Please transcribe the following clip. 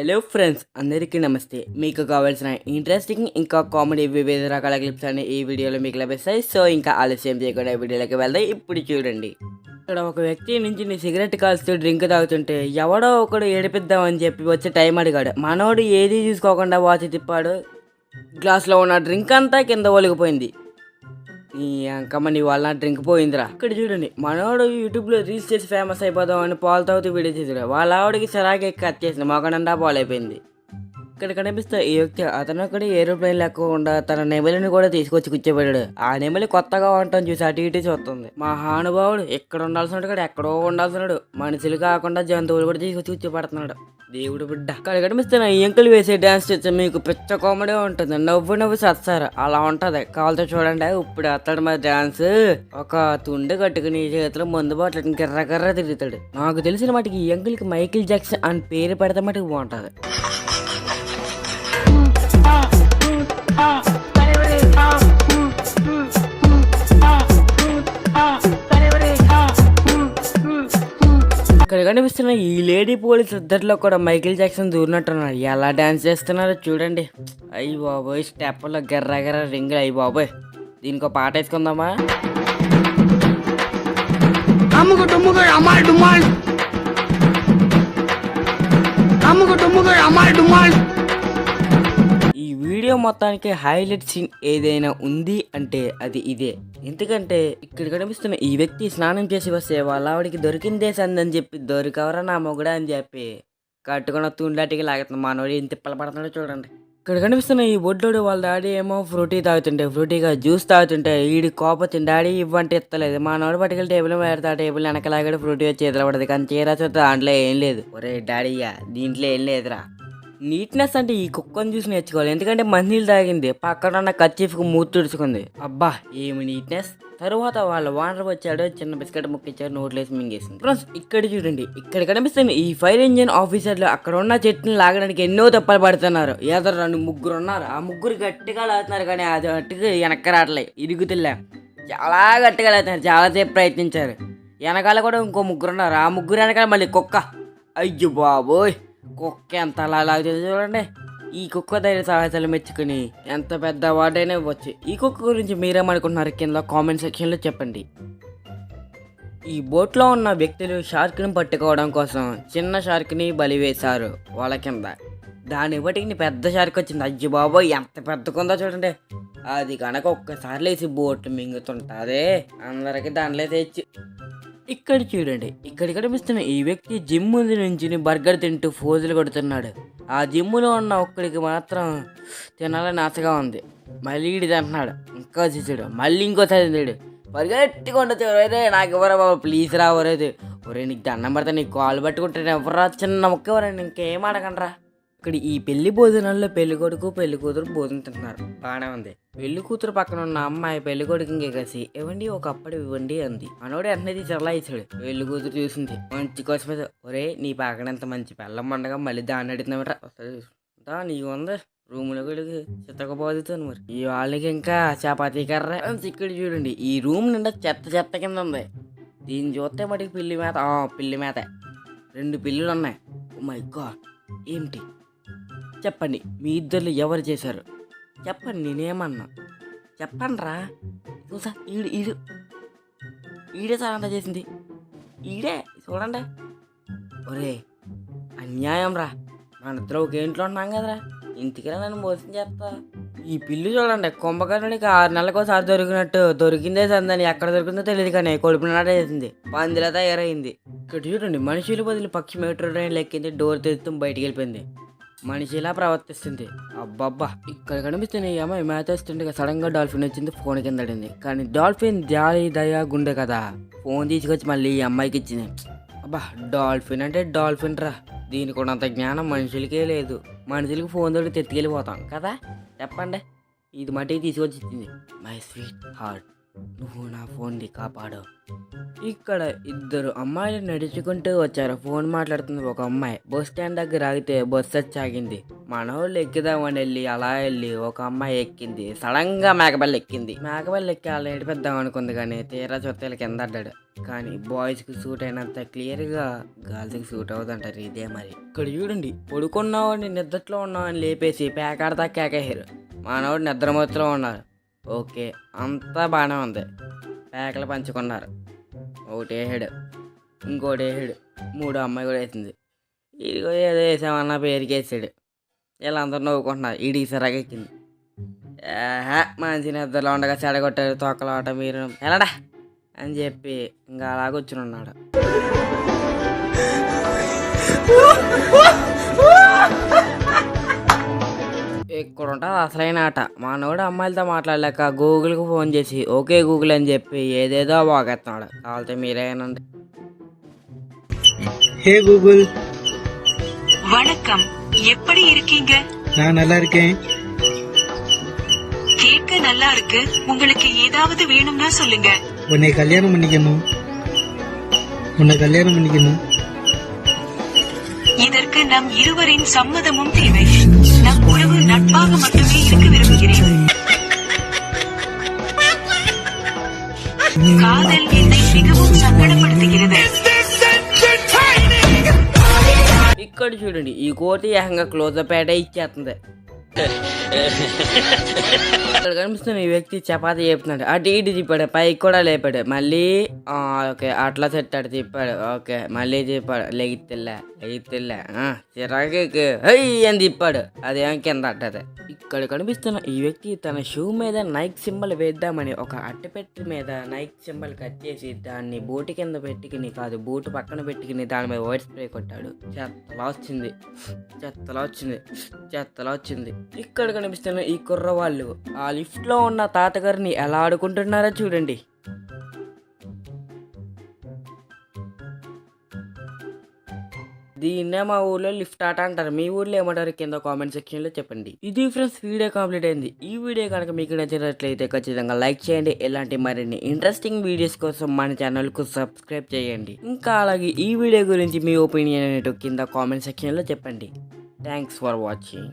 Hello friends అందరికీ నమస్తే. మీకు కావాల్సిన ఇంట్రెస్టింగ్ ఇంకా కామెడీ వివిధ రకాల క్లిప్స్ అన్ని ఈ వీడియోలో మీకు లభిస్తాయి. సో ఇంకా ఆలస్యం చేయకుండా ఈ వీడియోలోకి వెళ్దాం. ఇప్పుడు చూడండి. ఇక్కడ ఒక వ్యక్తి నుంచి నీ సిగరెట్ కాల్స్తూ డ్రింక్ తాగుతుంటే ఎవడో ఒకడు ఏడిపిద్దామని చెప్పి వచ్చి టైం అడిగాడు. మనోడు ఏది చూసుకోకుండా వాచ్ తిప్పాడు. గ్లాస్లో ఉన్న డ్రింక్ అంతా కింద ఒలిగిపోయింది. ఈ అంకమ్మ నీ వల్ల డ్రింక్ పోయిందిరా. ఇక్కడ చూడండి మనోడు యూట్యూబ్లో రీల్స్ చేసి ఫేమస్ అయిపోదాం అని పాలు తాగుతూ వీడియో చేసాడు వాళ్ళ ఆవిడకి సరాగా కట్ చేసింది. మొగనండా పాలు అయిపోయింది ఇక్కడ కనిపిస్తే ఈ వ్యక్తి అతను కూడా ఏరోప్లేన్ లేకుండా తన నెమలిని కూడా తీసుకొచ్చి కూర్చోబెట్టాడు. ఆ నెమలి కొత్తగా ఉండటం చూసి అటు ఇటు చూస్తుంది. మా హానుభావుడు ఇక్కడ ఉండాల్సినాడు కూడా ఎక్కడో ఉండాల్సినాడు మనుషులు కాకుండా జంతువులు కూడా తీసుకొచ్చి కూర్చోబెడుతున్నాడు. దేవుడు బిడ్డ. ఇక్కడ కనిపిస్తే ఈ ఎంకలు వేసే డాన్స్ చేస్తే మీకు పిచ్చ కామెడీ ఉంటుంది. నవ్వు నవ్వు సత్సారు. అలా ఉంటది. కావాలతో చూడండి. ఇప్పుడు అతడు మా డాన్స్ ఒక తుండు కట్టుకుని చేతిలో ముందు బాట్లు గిర్ర గిర్ర తిరుగుతాడు. నాకు తెలిసిన మటుకి ఈ అంకుల్కి మైకిల్ జాక్సన్ అని పేరు పెడితే మటుకు బాగుంటది. ఇక్కడ కనిపిస్తున్న ఈ లేడీ పోలీస్ ఇద్దరిలో కూడా మైకిల్ జాక్సన్ దూరినట్టున్నారు ఎలా డాన్స్ చేస్తున్నారో చూడండి. అయ్యి బాబోయ్ స్టెప్లో గెర్ర గెర్ర రింగులు. అయ్యి బాబోయ్ దీనికి ఒక పాట వేసుకుందామా? అమ్ముకు అమ్మాయి డుమ్మాల్ అమ్ముకు అమ్మాయి డుమ్మాల్ వీడియో మొత్తానికి హైలైట్ సీన్ ఏదైనా ఉంది అంటే అది ఇదే. ఎందుకంటే ఇక్కడ కనిపిస్తున్న ఈ వ్యక్తి స్నానం చేసి వస్తే వాళ్ళ ఆవిడకి దొరికిందే సందని చెప్పి దొరికవరా నా మొగుడా అని చెప్పి కట్టుకున్న తుండాటికి లాగుతుంది మానవుడు ఇంత తిప్పలు పడుతున్నాడో చూడండి. ఇక్కడ కనిపిస్తున్న ఈ బొడ్లోడు వాళ్ళ డాడీ ఏమో ఫ్రూటీ తాగుతుంటే ఫ్రూటీగా జ్యూస్ తాగుతుంటే ఈడి కోపతిని డాడీ ఇవ్వంటే ఇస్తలేదు నోడు పట్టుకెళ్ళి టేబుల్ పెడతా టేబుల్ వెనకలాగడ ఫ్రూటీ వచ్చి చేతిలో పడదు. కానీ చీరా చూస్తే దాంట్లో ఏం లేదు. ఒరే డాడీయా దీంట్లో ఏం లేదురా. నీట్నెస్ అంటే ఈ కుక్కను చూసి నేర్చుకోవాలి. ఎందుకంటే మందిలు తాగింది. పక్కన ఉన్న కచ్చిఫ్కి మూతి తుడుచుకుంది. అబ్బా ఏమి నీట్నెస్? తరువాత వాళ్ళ వానర్ వచ్చాడు చిన్న బిస్కెట్ ముక్క ఇచ్చాడు నోట్లేసి మింగేసింది. ఫ్రెండ్స్ ఇక్కడ చూడండి. ఇక్కడ కనిపిస్తుంది ఈ ఫైర్ ఇంజిన్ ఆఫీసర్లు అక్కడ ఉన్న చెట్టుని లాగడానికి ఎన్నో తప్పలు పడుతున్నారు. ఏదో రెండు ముగ్గురు ఉన్నారు ఆ ముగ్గురు గట్టిగా లాగుతున్నారు కానీ అది గట్టిగా వెనక్కి రావట్లే ఇరుగుతులే చాలా గట్టిగా లాగుతున్నారు. చాలాసేపు ప్రయత్నించారు. వెనకాల కూడా ఇంకో ముగ్గురు ఉన్నారు ఆ ముగ్గురు వెనకాల మళ్ళీ కుక్క. అయ్యో బాబోయ్! కుక్క ఎంత అలా లాగుతుంది చూడండి. ఈ కుక్క ధైర్య సాహసాలు మెచ్చుకుని ఎంత పెద్ద అవార్డైనా ఇవ్వచ్చు. ఈ కుక్క గురించి మీరేమనుకుంటున్నారు కింద కామెంట్ సెక్షన్లో చెప్పండి. ఈ బోట్లో ఉన్న వ్యక్తులు షార్క్ని పట్టుకోవడం కోసం చిన్న షార్క్ని బలి వేశారు వాళ్ళ కింద. దాని బట్టి పెద్ద షార్క్ వచ్చింది. అజ్జి బాబోయ్ ఎంత పెద్దకుందో చూడండి. అది కనుక ఒక్కసారి లేచి బోట్ మింగుతుంటాదే అందరికీ దానిలో తెచ్చి. ఇక్కడ చూడండి. ఇక్కడ కనిపిస్తున్న ఈ వ్యక్తి జిమ్ ముందు నుంచి బర్గర్ తింటూ ఫోజులు కొడుతున్నాడు. ఆ జిమ్ములో ఉన్న ఒక్కడికి మాత్రం తినాలని ఆశగా ఉంది. మళ్ళీ ఇది తింటున్నాడు ఇంకా చూసాడు మళ్ళీ ఇంకోసారి తిందాడు బర్గర్ ఉండొచ్చు ఎవరైతే నాకు ఎవరా బాబు ప్లీజ్ రా ఒరే నీకు దండం పడితే నీకు కాలు పట్టుకుంటే ఎవరా చిన్న ముక్క ఎవరండి ఇంకేం అడగండ్రా ఇక్కడ ఈ పెళ్ళి భోజనాల్లో పెళ్ళి కొడుకు పెళ్ళి కూతురు భోజనం తింటున్నారు. బాగానే ఉంది. పెళ్ళి కూతురు పక్కన ఉన్న అమ్మాయి పెళ్ళి కొడుకు కలిసి ఇవ్వండి ఒక అప్పటి ఇవ్వండి అంది. మనోడు వెంటనే తీసి అలా ఇచ్చాడు. పెళ్ళి కూతురు చూసింది. మంచి కోసం ఒరే నీ పక్కన ఎంత మంచి. పెళ్ళం పండగ మళ్ళీ దాన్ని అడుగుతున్నామట దా నీకు ఉంది రూములో కూడా చిత్తకపోతుంది మరి. ఈ వాళ్ళకి ఇంకా చపాతీ కర్ర ఇక్కడ చూడండి. ఈ రూమ్ నిండా చెత్త చెత్త కింద ఉంది. దీన్ని చూస్తే మటుకు పిల్లి మేత. ఆ, పిల్లి మేత. రెండు పిల్లులు ఉన్నాయి మై గాడ్. ఏంటి? చెప్పండి మీ ఇద్దరు ఎవరు చేశారు? చెప్పండి నేనేమన్నా? చెప్పండి రా చూసా ఈడు ఈడు. ఈడే సార్ అంతా చేసింది. ఈడే చూడండి. ఒరే అన్యాయం రా. మన ఇద్దరు ఒక ఇంట్లో ఉన్నాం కదరా. ఇంటికి నన్ను మోసం చేస్తా. ఈ పిల్లి చూడండి కుంభకర్ణుడికి ఆరు నెలలకోసారి దొరికినట్టు. దొరికిందే సందని ఎక్కడ దొరికిందో తెలియదు కానీ కొడుపు చేసింది. పందిలా తయారైంది. ఇక్కడ చూడండి మనుషులు బదులు పక్షి మెట్రో ట్రైన్ లెక్కింది డోర్ తెస్తూ బయటికి వెళ్ళిపోయింది. మనిషి ఇలా ప్రవర్తిస్తుంది. అబ్బబ్బా ఇక్కడ కనిపిస్తున్న ఈ అమ్మాయి మేతేస్తుండగా సడన్గా డాల్ఫిన్ వచ్చింది ఫోన్ కింద అడింది కానీ డాల్ఫిన్ జాలి దయా గుండె కదా. ఫోన్ తీసుకొచ్చి మళ్ళీ ఈ అమ్మాయికి ఇచ్చింది. అబ్బా డాల్ఫిన్ అంటే డాల్ఫిన్ రా. దీనికి ఉన్నంత జ్ఞానం మనుషులకే లేదు. మనుషులకి ఫోన్ తోటి తెత్తికెళ్ళిపోతాం కదా? చెప్పండి. ఇది మటుకు తీసుకొచ్చి ఇచ్చింది. మై స్వీట్ హార్ట్ నువ్వు నా ఫోన్ని కాపాడు. ఇక్కడ ఇద్దరు అమ్మాయిలు నడుచుకుంటూ వచ్చారు. ఫోన్ మాట్లాడుతుంది ఒక అమ్మాయి. బస్ స్టాండ్ దగ్గర ఆగితే బస్సు వచ్చి ఆగింది మనవాళ్ళు ఎక్కుదామని వెళ్ళి అలా వెళ్ళి ఒక అమ్మాయి ఎక్కింది. సడన్గా మేకబల్లి ఎక్కింది. మేకబల్లి ఎక్కి అలా ఏడిపిద్దాం అనుకుంది కానీ తీరా చొత్తలు కింద అడ్డాడు. కానీ బాయ్స్కి సూట్ అయినంత క్లియర్గా గర్ల్స్కి సూట్ అవుతుంటారు ఇదే మరి. ఇక్కడ చూడండి పడుకున్నావాడిని నిద్రలో ఉన్నావని లేపేసి పేకాడతా కేకేసారు నిద్ర నిద్రమత్తులో ఉన్నారు ఓకే అంతా బాగానే ఉంది. పేకలు పంచుకున్నారు. ఒకటి వేసాడు ఇంకోటి వేసాడు మూడో అమ్మాయి కూడా వేసింది. ఇదిగో ఏదో వేసామన్న పేరుకి వేసాడు వీళ్ళందరూ నవ్వుకుంటున్నారు. ఇడికి సరగెక్కింది ఎక్కింది. మంచి నిద్రలో ఉండగా చెడగొట్టారు తొక్కలాట మీరు. వెళ్ళడా? అని చెప్పి ఇంకా అలా కూర్చుని ఉన్నాడు ఇక్కడ ఉంటుంది అసలైన ఆట మనోడు అమ్మాయిలతో మాట్లాడలేక గూగుల్కి ఫోన్ చేసి ఓకే గూగుల్ అని చెప్పి ఏదేదో బాగెత్తున్నాడు కావాలంటే మీరేనండి ஹே கூகுள் வணக்கம் எப்படி இருக்கீங்க நான் நல்லா இருக்கேன் கேட்க நல்லா இருக்கு உங்களுக்கு ஏதாவது வேணும்னா சொல்லுங்க உன்னை கல்யாணம் பண்ணிக்கணும் உன்னை கல்யாணம் பண்ணிக்கணும் இதற்கு நம் இருவரின் சம்மதமும் தேவை நம் உறவு நட்பாக மட்டுமே இருக்க விரும்புகிறேன் காதல் என்னை மிகவும் சங்கடப்படுத்துகிறது ఇక్కడ చూడండి ఈ కోటి ఏకంగా క్లోజ్ పేట ఇచ్చేస్తుంది ఇక్కడ కనిపిస్తున్న ఈ వ్యక్తి చపాతీ చెప్తున్నాడు. అటు ఇటు తిప్పాడు పైకి కూడా లేపాడు. మళ్ళీ ఆ, ఓకే అట్లా తిట్టాడు తిప్పాడు. ఓకే మళ్ళీ తిప్పాడు. లెగిత్తిల్లా లెగిత్తిల్లా చిరాకు హై అని తిప్పాడు. అదేం కింద అట్టది ఇక్కడ కనిపిస్తున్న ఈ వ్యక్తి తన షూ మీద నైక్ సింబల్ వేద్దామని ఒక అట్టపెట్టి మీద నైక్ సింబల్ కట్ చేసి దాన్ని బూటు కింద పెట్టుకుని కాదు బూటు పక్కన పెట్టుకుని దాని మీద వైట్ స్ప్రే కొట్టాడు. చెత్తలా వచ్చింది. చెత్తలా వచ్చింది. చెత్తలా వచ్చింది. ఇక్కడ కనిపిస్తున్న ఈ కుర్ర వాళ్ళు ఆ లిఫ్ట్లో ఉన్న తాతగారిని ఎలా ఆడుకుంటున్నారో చూడండి. దీన్నే మా ఊర్లో లిఫ్ట్ ఆట అంటారు. మీ ఊర్లో ఏమంటారు? కింద కామెంట్ సెక్షన్లో చెప్పండి. ఇది ఫ్రెండ్స్ వీడియో కంప్లీట్ అయింది. ఈ వీడియో కనుక మీకు నచ్చినట్లయితే ఖచ్చితంగా లైక్ చేయండి. ఇలాంటి మరిన్ని ఇంట్రెస్టింగ్ వీడియోస్ కోసం మన ఛానల్కు సబ్స్క్రైబ్ చేయండి. ఇంకా అలాగే ఈ వీడియో గురించి మీ ఒపీనియన్ అనేటు కింద కామెంట్ సెక్షన్లో చెప్పండి. Thanks for watching.